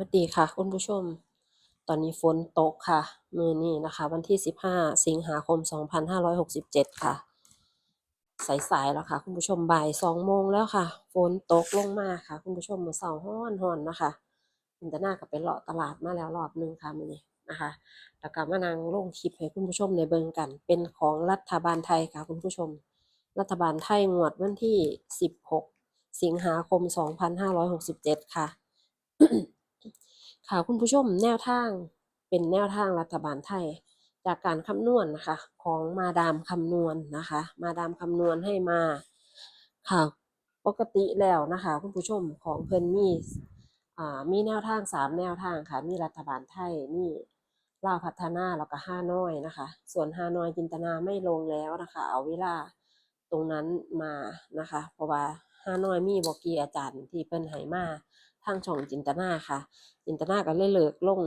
วัสดีค่ะ คุณผู้ชม ตอนนี้ฝนตกค่ะ มือนี้นะคะ วันที่ 15 สิงหาคม 2567 ค่ะ สายๆแล้วค่ะ คุณผู้ชมบ่ายสองโมงแล้วค่ะ ฝนตกลงมาค่ะ คุณผู้ชมมื้อเช้าร้อนร้อนนะคะอินตนาก็ไปเลาะตลาดมาแล้วรอบหนึงค่ะมือนี้นะคะ แล้วก็มานั่งลงคลิปให้คุณผู้ชมได้เบิงกัน เป็นของรัฐบาลไทยค่ะ คุณผู้ชม รัฐบาลไทยงวดวันที่ 16 สิงหาคม 2567 ค่ะ ค่ะคุณผู้ชมแนวทางเป็นแนวทางรัฐบาลไทย จากการคำนวณนะคะ ของมาดามคำนวณนะคะ มาดามคำนวณให้มาค่ะ ปกติแล้วนะคะ คุณผู้ชมของเพิ่นมีอ่ามีแนวทางสามแนวทางค่ะ มีรัฐบาลไทยมีลาวพัฒนาแล้วก็ห้าน้อยนะคะ ส่วนห้าน้อยจินตนาไม่ลงแล้วนะคะ เอาเวลาตรงนั้นมานะคะ เพราะว่าห้าน้อยมีบอกกีอาจารย์ที่เพิ่นให้มา ทางช่องจินตนาค่ะ จินตนาก็เลยเลิกลง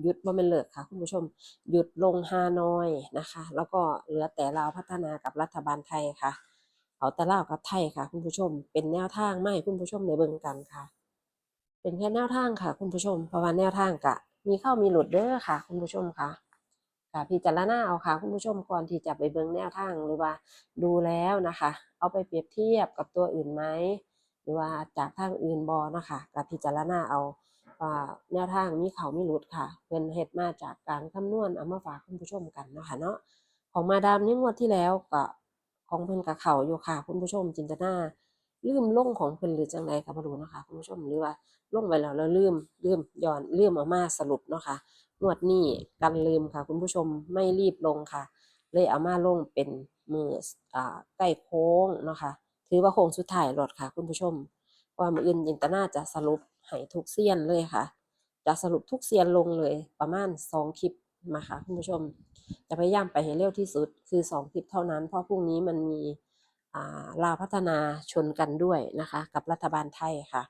หยุดว่ามันเลิกค่ะคุณผู้ชมหยุดลงฮานอยนะคะ แล้วก็เหลือแต่ลาวพัฒนากับรัฐบาลไทยค่ะ เอาแต่ลาวกับไทยค่ะ คุณผู้ชม เป็นแนวทางไม่คุณผู้ชมในเบิ่งกันค่ะ เป็นแค่แนวทางค่ะ คุณผู้ชม เพราะว่าแนวทางกะ มีเข้ามีหลุดเด้อค่ะ คุณผู้ชมค่ะค่ะพิจารณาเอาค่ะคุณผู้ชมก่อนที่จะไปเบิ่งแนวทางหรือว่าดูแล้วนะคะ เอาไปเปรียบเทียบกับตัวอื่นไหม หรือว่าจากทางอื่นบอนะคะกับพิจารณาเอาแนวทางมีเขามีหลุดค่ะเพิ่นเฮ็ดมาจากการคำนวณเอามาฝากคุณผู้ชมกันนะคะเนาะของมาดามนี่งวดที่แล้วก็ของเพิ่นกับเขาอยู่ค่ะคุณผู้ชมจินตนาลืมล่งของเพิ่นหรือจังใดก็บ่รู้นะคะคุณผู้ชมหรือว่าล่งไว้แล้วแล้วลืมลืมย้อนลืมเอามาสรุปเนาะค่ะงวดนี้กันลืมค่ะ คุณผู้ชมไม่รีบลงค่ะ เลยเอามาลงเป็นมืออ่าใกล้โค้งเนาะค่ะ ถือว่าโค้งสุดท้ายรถค่ะ คุณผู้ชมเพราะว่ามืออื่นจินตนาจะสรุปให้ทุกเซียนเลยค่ะ จะสรุปทุกเซียนลงเลยประมาณสองคลิปมาค่ะคุณผู้ชม จะพยายามไปให้เร็วที่สุดคือสองคลิปเท่านั้น เพราะพรุ่งนี้มันมีลาวพัฒนาชนกันด้วยนะคะ กับรัฐบาลไทยค่ะ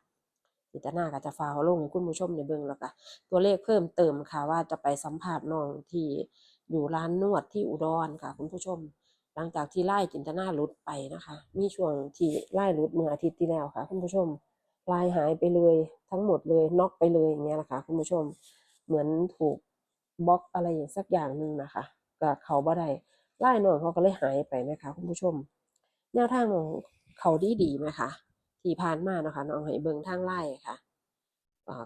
จินตนาก็จะฟาวลงให้คุณผู้ชมในเบิ่งแล้วก็ตัวเลขเพิ่มเติมค่ะว่าจะไปสัมภาษณ์น้องที่อยู่ร้านนวดที่อุดรค่ะคุณผู้ชม หลังจากที่ไล่จินตนาหลุดไปนะคะ มีช่วงที่ไล่หลุดเมื่ออาทิตย์ที่แล้วค่ะคุณผู้ชมไล่หายไปเลยทั้งหมดเลยน็อกไปเลยอย่างเงี้ยนะคะคุณผู้ชมเหมือนถูกบล็อกอะไรอย่างสักอย่างหนึ่งนะคะก็เขาบ่ได้ไล่นองเขาก็เลยหายไปนะคะคุณผู้ชม แนวทางของเขาดีดีไหมคะที่ผ่านมาเนาะคะน้องให้เบิงทางไล่ค่ะ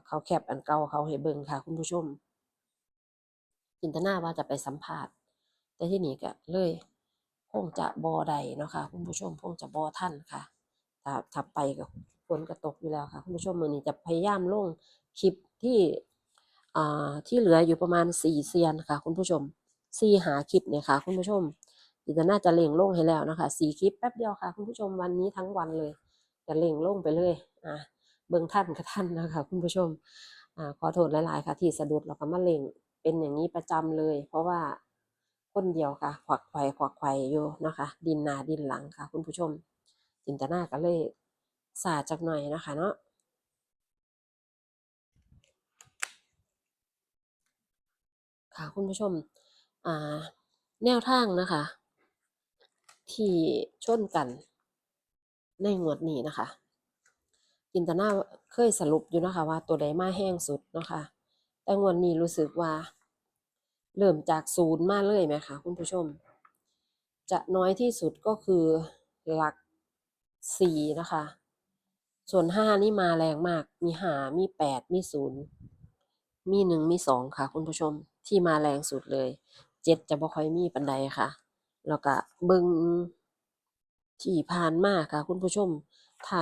เขาแคปอันเก่าเขาให้เบิงค่ะ คุณผู้ชมจินตนาว่าจะไปสัมภาษณ์แต่ที่นี่ก็เลย คงจะบอใดเนาะค่ะคุณผู้ชมคงจะบอท่านค่ะถ้าถ้าไปกับฝนกระตกอยู่แล้วค่ะ คุณผู้ชมมือนี้จะพยายามลงคลิปที่อ่าที่เหลืออยู่ประมาณสี่เซียนค่ะ คุณผู้ชมสี่หาคลิปเนี่ยค่ะ คุณผู้ชมดิจะน่าจะเล่งลงให้แล้วนะคะสี่คลิปแป๊บเดียวค่ะ คุณผู้ชมวันนี้ทั้งวันเลย จะเล่งลงไปเลยอ่าเบิ่งท่านกับท่านนะคะ คุณผู้ชมอ่าขอโทษหลาย ๆ ค่ะ ที่สะดุดแล้วก็มาเล่งเป็นอย่างนี้ประจำเลย เพราะว่า คนเดียวค่ะขวักไขว่ขวักไขว่อยู่นะคะดินนาดินหลังค่ะ คุณผู้ชม จินตนาก็เลยสาจักหน่อยนะคะเนาะค่ะคุณผู้ชมอ่าแนวทางนะคะ ที่ชนกันในงวดนี้นะคะจินตนาเคยสรุปอยู่นะคะว่าตัวใดมาแห้งสุดนะคะแต่งวดนี้รู้สึกว่า เริ่มจากศูนย์มาเลยไหมคะคุณผู้ชม จะน้อยที่สุดก็คือหลักสี่นะคะ ส่วนห้านี่มาแรงมาก มีหามีแปดมีศูนย์มีหนึ่งมีสองค่ะ คุณผู้ชมที่มาแรงสุดเลยเจ็ดจะบ่ค่อยมีปันใดค่ะ แล้วก็เบิงที่ผ่านมาค่ะ คุณผู้ชมถ้า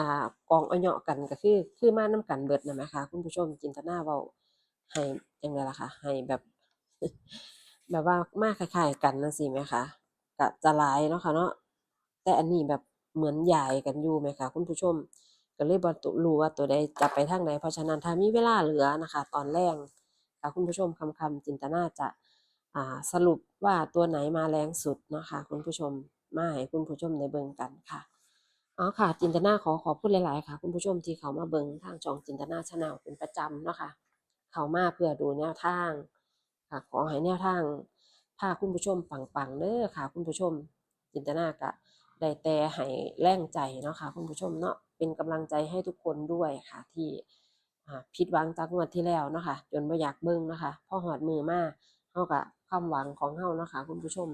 กองอเหยาะกันก็คือคือมานํกันเบิดนั่นแหมคะคุณผู้ชมจินตนาเว้าให้จั่งใดล่ะคะให้แบบ แบบว่ามากคล้ายๆกันจั่งซี้แหมคะก็จะหลายเนาะค่ะเนาะแต่อันนี้แบบเหมือนย้ายกันอยู่แหมคะคุณผู้ชมก็เลยบ่ตุรู้ว่าตัวใดจะไปทางใดเพราะฉะนั้นถ้ามีเวลาเหลือนะคะ ตอนแลงค่ะคุณผู้ชมค่ำจินตนาจะอ่าสรุปว่าตัวไหนมาแรงสุดเนาะค่ะคุณผู้ชมมาให้คุณผู้ชมได้เบิ่งกันค่ะอ๋อค่ะ จินตนาขอขอบคุณหลายๆ ค่ะ คุณผู้ชมที่เขามาเบิงทางช่องจินตนาชาแนลเป็นประจำเนาะค่ะเขามาเพื่อดูแนวทาง ค่ะ ขอให้แนวทางพาคุณผู้ชมปังๆเด้อค่ะ คุณผู้ชมจินตนาก็ได้แต่ให้แรงใจเนาะค่ะ คุณผู้ชมเนาะเป็นกำลังใจให้ทุกคนด้วยค่ะ ที่อ่าผิดหวังจากงวดที่แล้วเนาะค่ะ จนบ่อยากเบิ่งเนาะคะพ่อหอดมือมากเฮาก็ความหวังของเฮาเนาะค่ะ คุณผู้ชม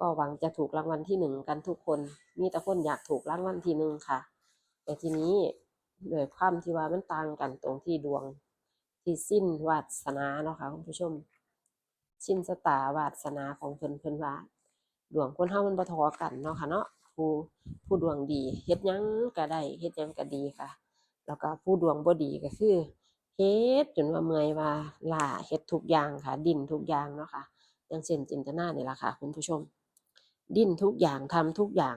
ก็หวังจะถูกรางวัลที่หนึ่งกันทุกคน มีแต่คนอยากถูกรางวัลที่หนึ่งค่ะ แต่ทีนี้ด้วยความที่ว่ามันต่างกันตรงที่ดวงที่สิ้นวาสนาเนาะค่ะคุณผู้ชม สิ้นสตาวาสนาของเพิ่นเพิ่นว่าดวงคนเฮามันบ่ทอกันเนาะค่ะเนาะผู้ผู้ดวงดีเฮ็ดหยังก็ได้เฮ็ดหยังก็ดีค่ะ แล้วก็ผู้ดวงบ่ดีก็คือเฮ็ดจนว่าเมื่อยว่าล้าเฮ็ดทุกอย่างค่ะ ดิ้นทุกอย่างเนาะค่ะอย่างเช่นจินตนาเนี่ยล่ะค่ะคุณผู้ชม ดิ้นทุกอย่างทำทุกอย่าง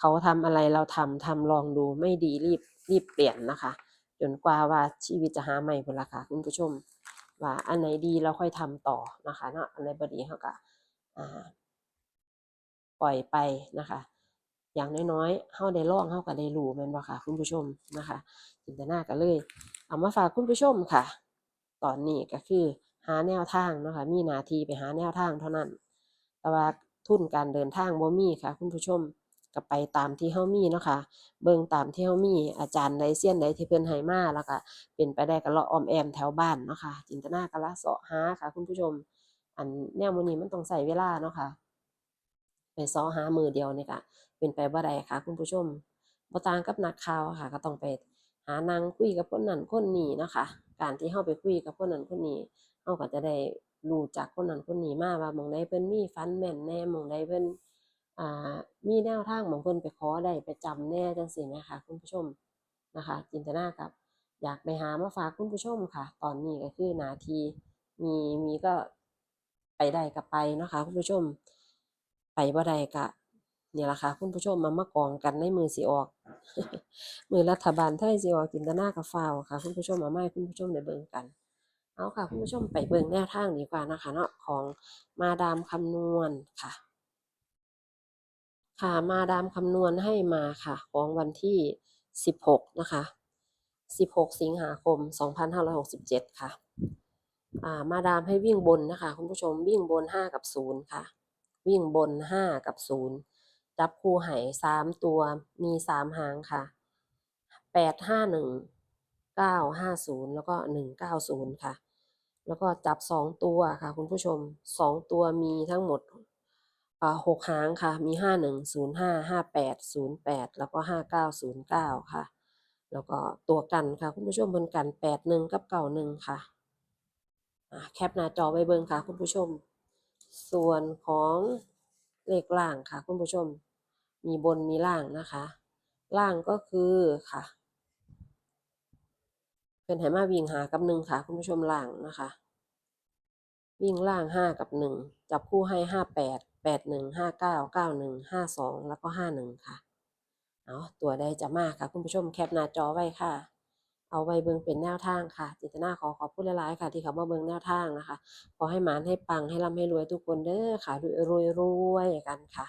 เขาทำอะไรเราทำทำลองดูไม่ดีรีบรีบเปลี่ยนนะคะ จนกว่าว่าชีวิตจะหาใหม่พุ่นล่ะค่ะคุณผู้ชม ว่าอันไหนดีเราค่อยทำต่อนะคะเนาะอันไหนบดีเราก็ปล่อยไปนะคะ อย่างน้อยๆเฮาได้ล่องเฮาก็ได้รู้แม่นบ่ค่ะ คุณผู้ชมนะคะจินตนาก็เลย เอามาฝากคุณผู้ชมค่ะ ตอนนี้ก็คือหาแนวทางเนาะค่ะมีนาทีไปหาแนวทางเท่านั้น แต่ว่าทุนการเดินทางบ่มีค่ะ คุณผู้ชม ก็ไปตามที่เฮามีเนาะค่ะ เบิ่งตามที่เฮามีอาจารย์ใดเซียนใดที่เพิ่นให้มาแล้วก็เป็นไปได้ก็เลาะออมแอมแถวบ้านเนาะค่ะ จินตนาก็ละเสาะหาค่ะ คุณผู้ชม อันแนวมื้อนี้มันต้องใช้เวลาเนาะค่ะ ไปเสาะหามือเดียวนี่ก็เป็นไปบ่ได้ค่ะ คุณผู้ชมบ่ต่างกับนักข่าวค่ะ ก็ต้องไปหานั่งคุยกับคนนั้นคนนี้เนาะค่ะการที่เฮาไปคุยกับคนนั้นคนนี้เฮาก็จะได้รู้จักคนนั้นคนนี้มาว่าหม้องใดเพิ่นมีฝันแม่นแน่หม้องใดเพิ่น มีแนวทางหม้องเพิ่นไปขอได้ไปจำแน่จังซี้แหมค่ะคุณผู้ชมนะคะ จินตนากับ อยากไปหามาฝากคุณผู้ชมค่ะ ตอนนี้ก็คือนาทีมีมีก็ไปได้ก็ไปนะคะคุณผู้ชม ไปบ่ได้ก็นี่ละค่ะคุณผู้ชมมามากองกันในมือสิออก มือรัฐบาลไทยสิออกจินตนาก็ฟ้าวค่ะ คุณผู้ชมมาให้คุณผู้ชมได้เบิ่งกันเอาค่ะคุณผู้ชมไปเบิ่งแนวทางดีกว่านะคะเนาะของมาดามคำนวณค่ะ ค่ะมาดามคำนวณให้มาค่ะ ของวันที่ 16 นะคะ 16 สิงหาคม 2567 ค่ะอ่ามาดามให้วิ่งบนนะคะ คุณผู้ชมวิ่งบน 5 กับ 0 ค่ะ วิ่งบน 5 กับ0จับคู่ให้3ตัวมี 3 หางค่ะ 851 950 แล้วก็ 190 ค่ะ แล้วก็จับ 2 ตัวค่ะ คุณผู้ชม 2 ตัวมีทั้งหมด อ่า6หางค่ะ มี51 05 58 08แปดศูนย์แปดแล้วก็5909ค่ะ แล้วก็ตัวกันค่ะ คุณผู้ชมเพิ่นกัน81กับ91ค่ะอ่าแคปหน้าจอไว้เบิ่งค่ะ คุณผู้ชม ส่วนของเลขล่างค่ะ คุณผู้ชม มีบนมีล่างนะคะ ล่างก็คือค่ะเพิ่นให้มาวิ่งหากับ1ค่ะ คุณผู้ชมล่างนะคะ วิ่งล่าง5กับ1จับคู่ให้ห้าแปด 8 1 59 91 52 แล้วก็ 51 ค่ะเอาตัวใดจะมากค่ะ คุณผู้ชมแคปหน้าจอไว้ค่ะ เอาไว้เบิ่งเป็นแนวทางค่ะ จินตนาขอขอบคุณหลายๆค่ะ ที่เขามาเบิ่งแนวทางนะคะ ขอให้หมานให้ปังให้ร่ำให้รวยทุกคนเด้อค่ะรวยรวยกันค่ะ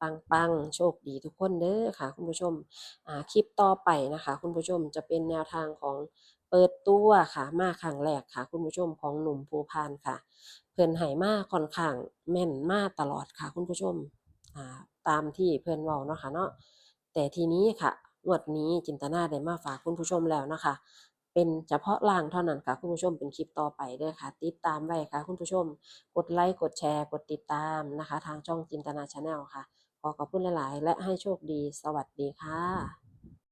ปังๆโชคดีทุกคนเด้อค่ะ คุณผู้ชมคลิปต่อไปนะคะ คุณผู้ชมจะเป็นแนวทางของเปิดตัวค่ะ มาครั้งแรกค่ะ คุณผู้ชมของหนุ่มภูพานค่ะ เพิ่นให้มาค่อนข้างแม่นมาตลอดค่ะ คุณผู้ชมตามที่เพิ่นเว้าเนาะค่ะเนาะแต่ทีนี้ค่ะงวดนี้จินตนาได้มาฝากคุณผู้ชมแล้วนะคะ เป็นเฉพาะล่างเท่านั้นค่ะ คุณผู้ชมเป็นคลิปต่อไปด้อค่ะ ติดตามไว้ค่ะ คุณผู้ชม กดไลค์กดแชร์กดติดตามนะคะ ทางช่องจินตนาชาแนลค่ะ ขอขอบคุณหลาย ๆ และให้โชคดีสวัสดีค่ะ